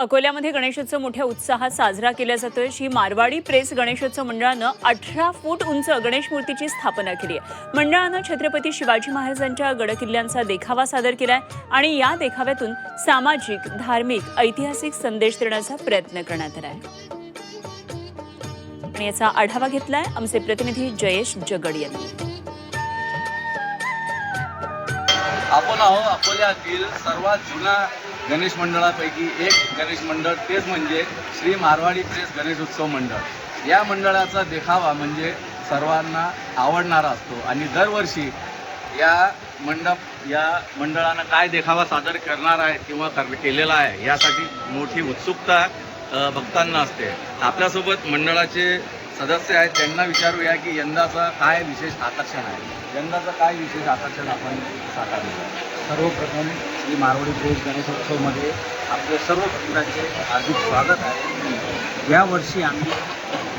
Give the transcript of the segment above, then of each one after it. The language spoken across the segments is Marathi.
अकोल्यामध्ये गणेशोत्सव मोठ्या उत्साहात साजरा केला जातोय. श्री मारवाडी प्रेस गणेशोत्सव मंडळानं अठरा फूट उंच गणेश मूर्तीची स्थापना केली आहे. मंडळानं छत्रपती शिवाजी महाराजांच्या गडकिल्ल्यांचा देखावा सादर केलाय आणि या देखाव्यातून सामाजिक धार्मिक ऐतिहासिक संदेश देण्याचा प्रयत्न करण्यात आला आहे याचा आढावा घेतलाय आमचे प्रतिनिधी जयेश जगड यांनी. आपण आहो अकोल्यातील सर्वात जुना गणेश मंडळापैकी एक गणेश मंडळ. तेच म्हणजे श्री मारवाडी प्रेस गणेशोत्सव मंडळ. या मंडळाचा देखावा म्हणजे सर्वांना आवडणारा असतो. आणि दरवर्षी या मंडप या मंडळानं काय देखावा सादर करणार आहे किंवा कर केलेला आहे यासाठी मोठी उत्सुकता भक्तांना असते. आपल्यासोबत मंडळाचे सदस्य आहेत त्यांना विचारूया की यंदाचा काय विशेष आकर्षण आहे. यंदाचं काय विशेष आकर्षण आपण साकारलं आहे? सर्वप्रथम श्री मारवाडी गणेश गणेशोत्सवमध्ये आपले सर्व भक्तांचे हार्दिक स्वागत आहे. यावर्षी आम्ही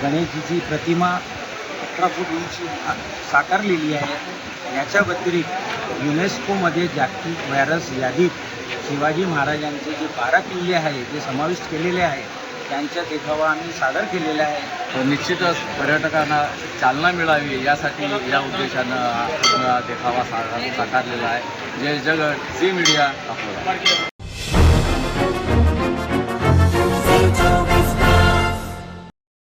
गणेशजीची प्रतिमा अठरा फूट उंची साकारलेली आहे. याच्या व्यतिरिक्त युनेस्कोमध्ये जागतिक व्हायरस यादीत शिवाजी महाराजांचे जे बारा किल्ले आहे जे समाविष्ट केलेले आहे त्यांच्या देखावा आम्ही सादर केलेला आहे. हो, निश्चितच पर्यटकांना चालना मिळावी यासाठी या उद्देशानं देखावा सा साकारलेला आहे. जय जगत झी मीडिया अकोला